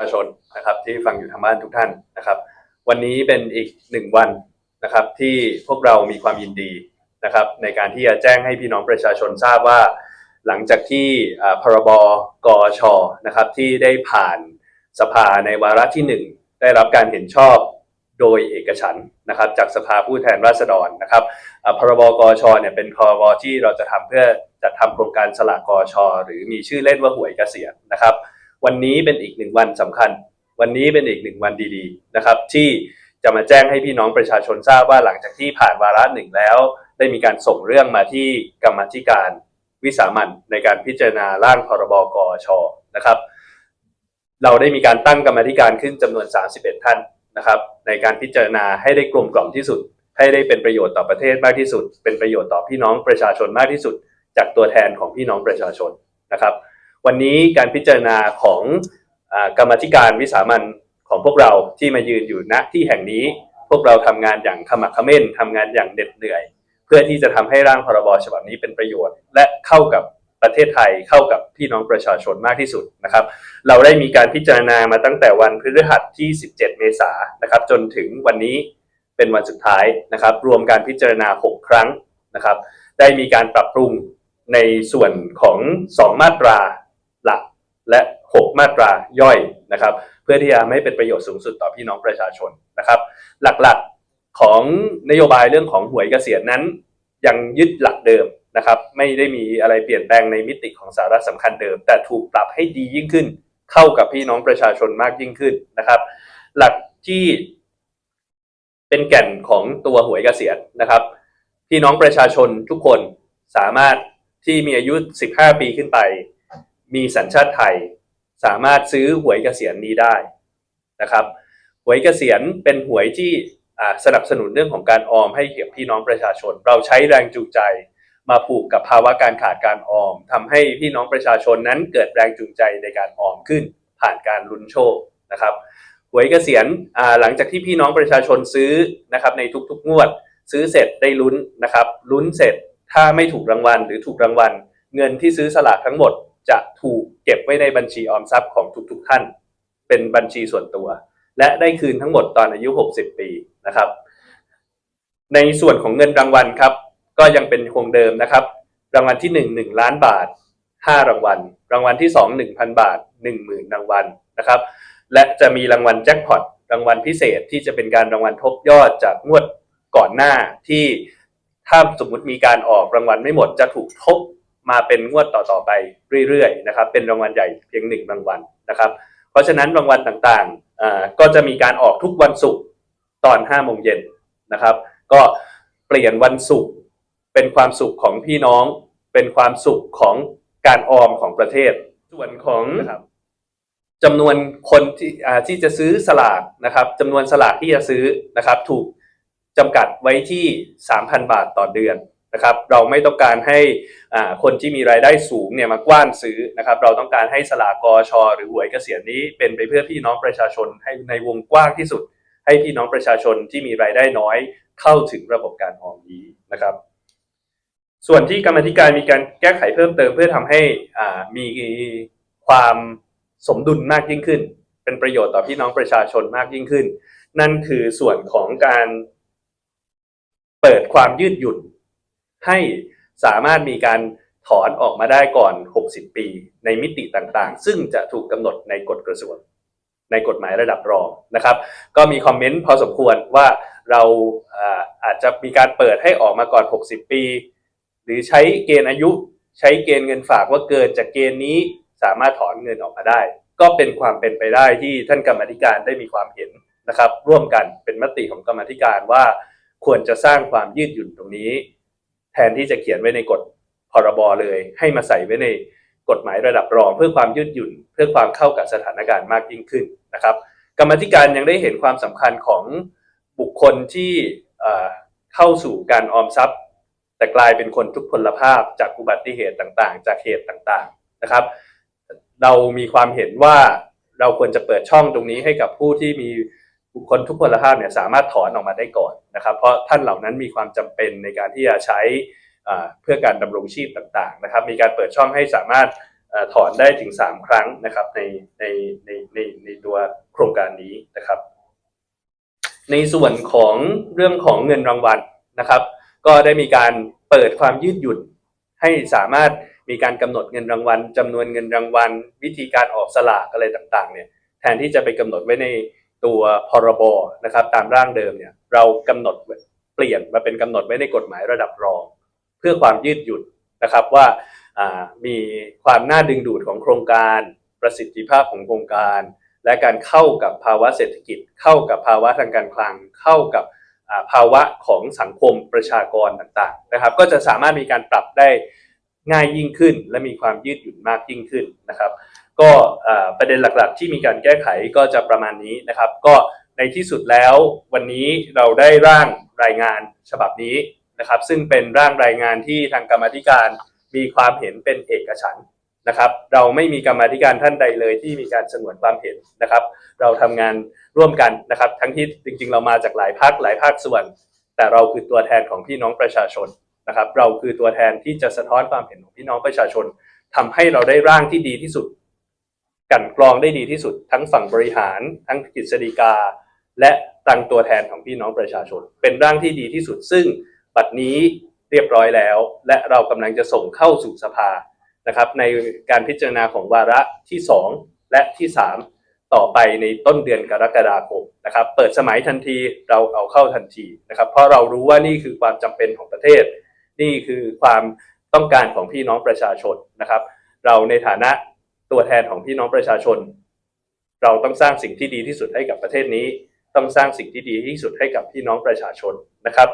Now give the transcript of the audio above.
ประชาชนนะครับที่ฟังอยู่ทางบ้านทุกท่านนะครับ วันนี้เป็นอีกหนึ่งวันนะครับที่พวกเรามีความยินดีนะครับในการที่จะแจ้งให้พี่น้องประชาชนทราบว่า หลังจากที่อ่าพรบกอชนะครับที่ได้ผ่านสภาในวาระที่หนึ่งได้รับการเห็นชอบโดยเอกฉันนะครับจากสภาผู้แทนราษฎรนะครับอ่าพรบกอชเนี่ยเป็นพรบที่เราจะทำเพื่อจัดทำโครงการสลากกอชหรือมีชื่อเล่นว่าหวยเกษียณนะครับ วันนี้เป็นอีกหนึ่งวันสำคัญ วันนี้เป็นอีกหนึ่งวันดีๆนะครับ ที่จะมาแจ้งให้พี่น้องประชาชนทราบว่าหลังจากที่ผ่านวาระหนึ่งแล้ว ได้มีการส่งเรื่องมาที่กรรมธิการวิสามันในการพิจารณาร่างพรบกอชนะครับ เราได้มีการตั้งกรรมธิการขึ้นจำนวน 31 ท่านนะครับ ในการพิจารณาให้ได้กลมกล่อมที่สุด ให้ได้เป็นประโยชน์ต่อประเทศมากที่สุด เป็นประโยชน์ต่อพี่น้องประชาชนมากที่สุด จากตัวแทนของพี่น้องประชาชนนะครับ วันนี้การพิจารณาของอกรรมธิการวิสามันของพวกเราที่มายืนอยู่ณที่แห่งนี้ พวกเราทำงานอย่างขมักขม้นทำงานอย่างเหน็ดเหนื่อย เพื่อที่จะทำให้ร่างพรบฉบับนี้เป็นประโยชน์ และเข้ากับประเทศไทยเข้ากับพี่น้องประชาชนมากที่สุดนะครับ เราได้มีการพิจารณามาตั้งแต่วันพฤหัสที่ 17 เมษายนนะครับ จนถึงวันนี้เป็นวันสุดท้ายนะครับ รวมการพิจารณา 6 ครั้งนะครับ ได้มีการปรับปรุงในส่วนของ 2 มาตรา หลักและ 6 มาตราย่อยนะครับ เพื่อที่จะไม่เป็นประโยชน์สูงสุดต่อพี่น้องประชาชนนะครับ หลักๆของนโยบายเรื่องของหวยเกษียณนั้น ยังยึดหลักเดิมนะครับ ไม่ได้มีอะไรเปลี่ยนแปลงในมิติของสาระสำคัญเดิม แต่ถูกปรับให้ดียิ่งขึ้น เข้ากับพี่น้องประชาชนมากยิ่งขึ้นนะครับ หลักที่เป็นแก่นของตัวหวยเกษียณนะครับ พี่น้องประชาชนทุกคนสามารถที่มีอายุ 15 ปีขึ้นไป มีสัญชาติไทย สามารถซื้อหวยเกษียณนี้ได้นะครับ หวยเกษียณเป็นหวยที่สนับสนุนเรื่องของการออมให้เกี่ยวพี่น้องประชาชน เราใช้แรงจูงใจมาผูกกับภาวะการขาดการออมทำให้พี่น้องประชาชนนั้นเกิดแรงจูงใจในการออมขึ้น ผ่านการลุ้นโชคนะครับหวยเกษียณหลังจากที่พี่น้องประชาชนซื้อนะครับในทุกๆงวด ซื้อเสร็จได้ลุ้นนะครับลุ้นเสร็จถ้าไม่ถูกรางวัลหรือถูกรางวัล เงินที่ซื้อสลากทั้งหมด จะถูกเก็บไว้ในบัญชีออมทรัพย์ของทุกๆท่าน เป็นบัญชีส่วนตัว และได้คืนทั้งหมดตอนอายุ 60 ปีนะครับ ในส่วนของเงินรางวัลครับ ก็ยังเป็นคงเดิมนะครับ รางวัลที่ 1 1 ล้านบาท 5 รางวัล รางวัลที่ 2 1,000 บาท 10,000 รางวัลนะครับ และจะมีรางวัลแจ็คพอตรางวัลพิเศษที่จะเป็นการรางวัลทบยอดจากงวดก่อนหน้าที่ถ้าสมมุติมีการออกรางวัลไม่หมดจะถูกทบ มาเป็นงวดต่อๆไปเรื่อยๆนะครับเป็นรางวัลใหญ่เพียงหนึ่งรางวัลนะครับ เพราะฉะนั้นรางวัลต่างๆก็จะมีการออกทุกวันศุกร์ตอน5โมงเย็นนะครับ ก็เปลี่ยนวันศุกร์เป็นความสุขของพี่น้อง เป็นความสุขของการออมของประเทศ ส่วนของจำนวนคนที่ที่จะซื้อสลากนะครับจำนวนสลากที่จะซื้อนะครับ ถูกจำกัดไว้ที่ 3,000 บาทต่อเดือน นะครับเราไม่ต้องการให้คนที่มีรายได้สูงเนี่ยมากว้านซื้อนะครับเราต้องการให้สลากกอชหรือหวยเกษียณนี้เป็นไปเพื่อพี่น้องประชาชนให้ในวงกว้างที่สุด ให้พี่น้องประชาชนที่มีรายได้น้อยเข้าถึงระบบการออมนี้นะครับ ส่วนที่กรรมธิการมีการแก้ไขเพิ่มเติมเพื่อทำให้มีความสมดุลมากยิ่งขึ้น เป็นประโยชน์ต่อพี่น้องประชาชนมากยิ่งขึ้น นั่นคือส่วนของการเปิดความยืดหยุ่น ให้สามารถมีการถอนออกมาได้ก่อน 60 ปี ในมิติต่างๆ ซึ่งจะถูกกำหนดในกฎกระทรวงในกฎหมายระดับรองนะครับ ก็มีคอมเมนต์พอสมควรว่าเราอาจจะมีการเปิดให้ออกมาก่อน 60 ปี หรือใช้เกณฑ์อายุใช้เกณฑ์เงินฝากว่าเกินจากเกณฑ์นี้สามารถถอนเงินออกมาได้ ก็เป็นความเป็นไปได้ที่ท่านกรรมธิการได้มีความเห็นนะครับ ร่วมกันเป็นมติของกรรมธิการว่าควรจะสร้างความยืดหยุ่นตรงนี้ แทนที่จะเขียนไว้ในกฎพรบเลย ให้มาใส่ไว้ในกฎหมายระดับรอง เพื่อความยืดหยุ่น เพื่อความเข้ากับสถานการณ์มากยิ่งขึ้นนะครับ กรรมธิการยังได้เห็นความสำคัญของบุคคลที่เอ่อเข้าสู่การออมทรัพย์ แต่กลายเป็นคนทุกพลภาพจากอุบัติเหตุต่างๆ จากเหตุต่างๆนะครับ เรามีความเห็นว่าเราควรจะเปิดช่องตรงนี้ให้กับผู้ที่มี บุคคลทุกพลภาพเนี่ยสามารถถอนออกมาได้ก่อนนะครับ เพราะท่านเหล่านั้นมีความจำเป็นในการที่จะใช้เพื่อการดำรงชีพต่างๆนะครับ มีการเปิดช่องให้สามารถอถอนได้ถึง 3 ครั้งนะครับในในในในในตัวโครงการนี้นะครับ ในส่วนของเรื่องของเงินรางวัลนะครับ ก็ได้มีการเปิดความยืดหยุ่นให้สามารถมีการกำหนดเงินรางวัลจำนวนเงินรางวัล วิธีการออกสลากอะไรต่างๆเนี่ยแทนที่จะไปกำหนดไว้ใน ตัวพรบนะครับตามร่างเดิมเนี่ยเรากำหนดเปลี่ยนมาเป็นกำหนดไว้ในกฎหมายระดับรอง เพื่อความยืดหยุ่นนะครับว่ามีความน่าดึงดูดของโครงการ ประสิทธิภาพของโครงการ และการเข้ากับภาวะเศรษฐกิจ เข้ากับภาวะทางการคลัง เข้ากับภาวะของสังคมประชากรต่างๆนะครับก็จะสามารถมีการปรับได้ง่ายยิ่งขึ้น และมีความยืดหยุ่นมากยิ่งขึ้นนะครับ ก็ประเด็นหลักๆ ที่มีการแก้ไขก็จะประมาณนี้นะครับ ก็ในที่สุดแล้ววันนี้เราได้ร่างรายงานฉบับนี้นะครับ ซึ่งเป็นร่างรายงานที่ทางกรรมธิการมีความเห็นเป็นเอกฉันนะครับ เราไม่มีกรรมธิการท่านใดเลยที่มีการสงวนความเห็นนะครับ เราทำงานร่วมกันนะครับ ทั้งที่จริง ๆ เรามาจากหลายภาคหลายภาคส่วน แต่เราคือตัวแทนของพี่น้องประชาชนนะครับ เราคือตัวแทนที่จะสะท้อนความเห็นของพี่น้องประชาชนทำให้เราได้ร่างที่ดีที่สุด กันกรองได้ดีที่สุด ทั้งฝั่งบริหาร ทั้งกฤษฎีกา และตั้งตัวแทนของพี่น้องประชาชน เป็นร่างที่ดีที่สุด ซึ่งบัดนี้เรียบร้อยแล้ว และเรากำลังจะส่งเข้าสู่สภานะครับ ในการพิจารณาของวาระที่ 2 และที่ 3 ต่อไปในต้นเดือนกรกฎาคมนะครับ เปิดสมัยทันทีเราเอาเข้าทันทีนะครับ เพราะเรารู้ว่านี่คือความจำเป็นของประเทศ นี่คือความต้องการของพี่น้องประชาชนนะครับ เราในฐานะ ตัวแทนของพี่น้องประชาชน เราต้องสร้างสิ่งที่ดีที่สุดให้กับประเทศนี้ ต้องสร้างสิ่งที่ดีที่สุดให้กับพี่น้องประชาชนนะครับ